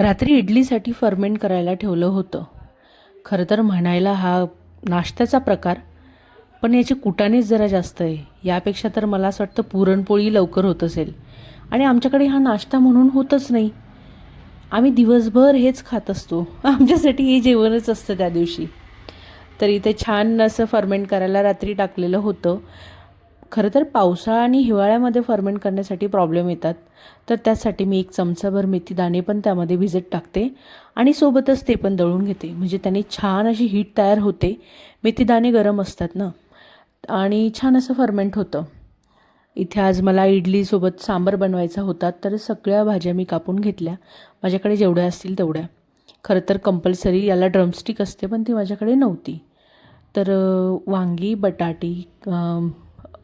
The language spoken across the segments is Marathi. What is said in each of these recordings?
रात्री इडलीसाठी फर्मेंट करायला ठेवलं होतं. खरं तर म्हणायला हा नाश्त्याचा प्रकार पण याची कुटानेच जरा जास्त आहे. यापेक्षा तर मला असं वाटतं पुरणपोळी लवकर होत असेल. आणि आमच्याकडे हा नाश्ता म्हणून होतच नाही. आम्ही दिवसभर हेच खात असतो. आमच्यासाठी हे जेवणच असतं त्या दिवशी. तर इथे छान असं फर्मेंट करायला रात्री टाकलेलं होतं. खरं तर पावसाळा आणि हिवाळ्यामध्ये फर्मेंट करण्यासाठी प्रॉब्लेम येतात. तर त्यासाठी मी एक चमचाभर मेथी दाणे पण त्यामध्ये भिजत टाकते आणि सोबतच ते पण दळून घेते. म्हणजे त्याने छान अशी हीट तयार होते. मेथी दाणे गरम असतात ना. आणि छान असं फर्मेंट होतं. इथे आज मला इडलीसोबत सांबार बनवायचा होता तर सगळ्या भाज्या मी कापून घेतल्या. माझ्याकडे जेवढ्या असतील तेवढ्या. खरं तर कंपल्सरी याला ड्रमस्टिक असते पण ती माझ्याकडे नव्हती. तर वांगी बटाटी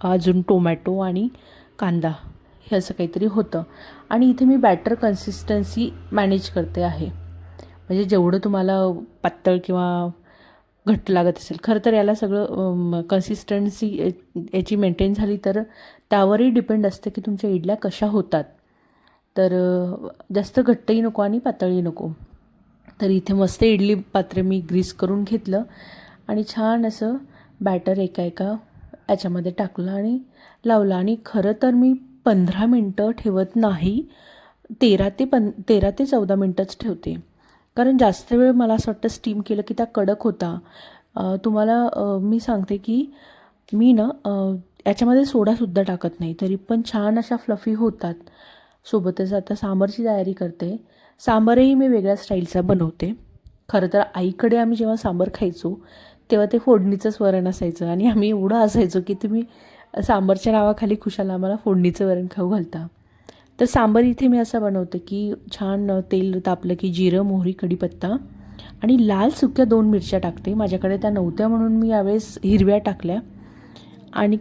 अजून टोमॅटो आणि कांदा हे असं काहीतरी होतं. आणि इथे मी बॅटर कन्सिस्टन्सी मॅनेज करते आहे. म्हणजे जेवढं तुम्हाला पातळ किंवा घट्ट लागत असेल खरं तर याला सगळं कन्सिस्टन्सी याची मेंटेन झाली तर त्यावरही डिपेंड असते की तुमच्या इडल्या कशा होतात. तर जास्त घट्टही नको आणि पातळही नको. तर इथे मस्त इडली पात्र मी ग्रीस करून घेतलं आणि छान असं बॅटर एका एका याच्यामध्ये टाकलं आणि लावलं. आणि खरं तर मी पंधरा मिनटं ठेवत नाही. तेरा ते पं तेरा ते चौदा मिनटंच ठेवते. कारण जास्त वेळ मला असं वाटतं स्टीम केलं की त्या कडक होता. तुम्हाला मी सांगते की मी ना याच्यामध्ये सोडासुद्धा टाकत नाही. तरी पण छान अशा फ्लफी होतात. सोबतच आता सांबारची तयारी करते. सांबारही मी वेगळ्या स्टाईलचा बनवते. खरं तर आईकडे आम्ही जेव्हा सांबार खायचो तेव्हा ते फोडणीचंच वरण असायचं आणि आम्ही एवढं असायचो की तुम्ही सांबारच्या नावाखाली खुशाला आम्हाला फोडणीचं वरण खाऊ घालता. तर सांबर इथे मी असं बनवते की छान तेल तापलं की जिरं मोहरी कढीपत्ता आणि लाल सुक्या दोन मिरच्या टाकते. माझ्याकडे त्या नव्हत्या म्हणून मी यावेळेस हिरव्या टाकल्या. आणि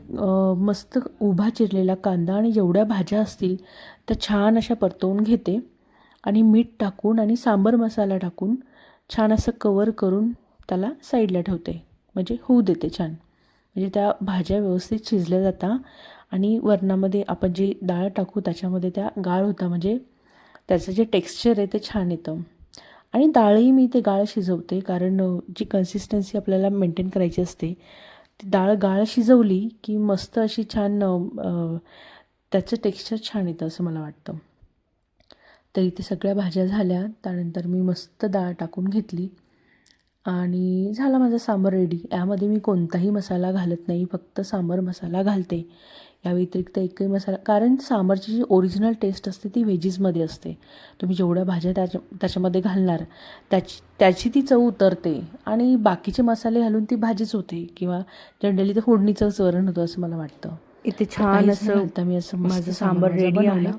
मस्त उभा चिरलेला कांदा आणि जेवढ्या भाज्या असतील त्या छान अशा परतवून घेते. आणि मीठ टाकून आणि सांबर मसाला टाकून छान असं कवर करून त्याला साईडला ठेवते. म्हणजे होऊ देते छान. म्हणजे त्या भाज्या व्यवस्थित शिजल्या जाता आणि वरणामध्ये आपण जी डाळ टाकू त्याच्यामध्ये त्या गाळ होता. म्हणजे त्याचं जे टेक्स्चर आहे ते छान येतं. आणि डाळही मी ते गाळ शिजवते कारण जी कन्सिस्टन्सी आपल्याला मेंटेन करायची असते ती डाळ गाळ शिजवली की मस्त अशी छान त्याचं टेक्स्चर छान येतं असं मला वाटतं. तर इथे सगळ्या भाज्या झाल्या. त्यानंतर मी मस्त डाळ टाकून घेतली. आणि झाला माझा सांबार रेडी यामध्ये मी कोणताही मसाला घालत नाही फक्त सांबार मसाला घालते. या व्यतिरिक्त एकही मसाला कारण सांबारची जी ओरिजिनल टेस्ट असते ती व्हेजीसमध्ये असते. तुम्ही जेवढ्या भाज्या त्याच्या त्याच्यामध्ये घालणार त्याची त्याची ती चव उतरते. आणि बाकीचे मसाले घालून ती भाजीच होते किंवा जनरली ते फोडणीचंच वरण होतं असं मला वाटतं. इथे तर छान असं मी असं माझं सांबार रेडी. आहे.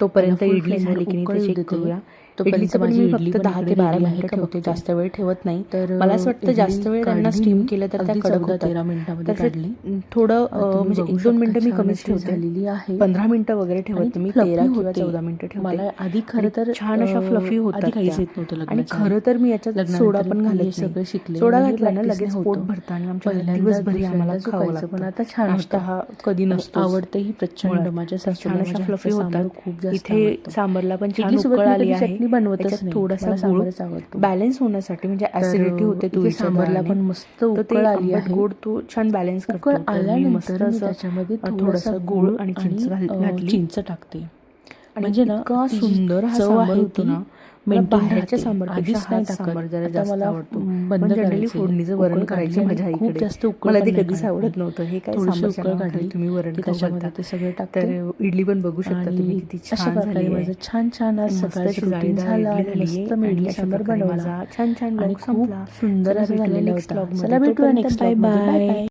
तोपर्यंत इडली झाली की नाही उकळी ते देते. चेक करूया. इडलीचं पण माझी मी फक्त पण दहा ते बारा मिनिटं ठेवते. जास्त वेळ ठेवत नाही तर मला असं वाटतं जास्त वेळ त्यांना स्टीम. केलं तर त्या कडक तेरा मिनिटामध्ये काढली थोडं म्हणजे एक दोन मिनटं मी कमीच ठेवते झालेली आहे पंधरा मिनिटं वगैरे ठेवत मी तेरा किंवा. चौदा मिनिटं ठेवते मला आधी खरं तर छान अशा फ्लफी होतात काहीच. येत नव्हतं आणि खरं तर मी याच्यात सोडा पण घालत हे सगळं शिकले सोडा हे घातला ना लगेच पोट. भरतं आणि आमच्या दिवसभरी आम्हाला दुसऱ्यांदा खावं चुकायचं, पण आता छान नाश्ता. हा कधी नसतो आवडतंही प्रचंड माझ्या छान अशा फ्लफी होतात खूप जास्त इथे आवडतं. सांबारला पण छान उकळ आली आहे बनवतच त्याच्यात नाही. थोडासा गुळ. बॅलन्स होण्यासाठी म्हणजे ऍसिडिटी होते तुळशीच्या सांबारला. पण मस्त उकळ आली आहे. गोड तो छान बॅलन्स करतो उकळ तर मी आल्यानंतर मी त्याच्यामध्ये थोडासा गुळ आणि चिंच घातली चिंच टाकते आणि म्हणजे ना जी सुंदर हा सांबार होतो ना बाहेरच्या राहते. सांबारपेक्षा आधीच नाही टाकत. सांबार जरा जास्त आवडतो. बंद पण जनरली करायचंय. फोडणीचं वरण करायची माझ्या आईकडे. जास्त मला ते कधीच आवडत. नव्हतं. हे काय काढली तुम्ही वरण त्याच्यामध्ये. ते सगळं टाकते. इडली पण बघू शकता तुम्ही. किती छान झाली माझं छान छान आज सकाळचं रुटीन झालं इडली मस्त मी सांबार बनवला. छान छान ब्लॉग संपला. सुंदर असं झालेलं होतं. चला भेटूया नेक्स्ट टाइम. बाय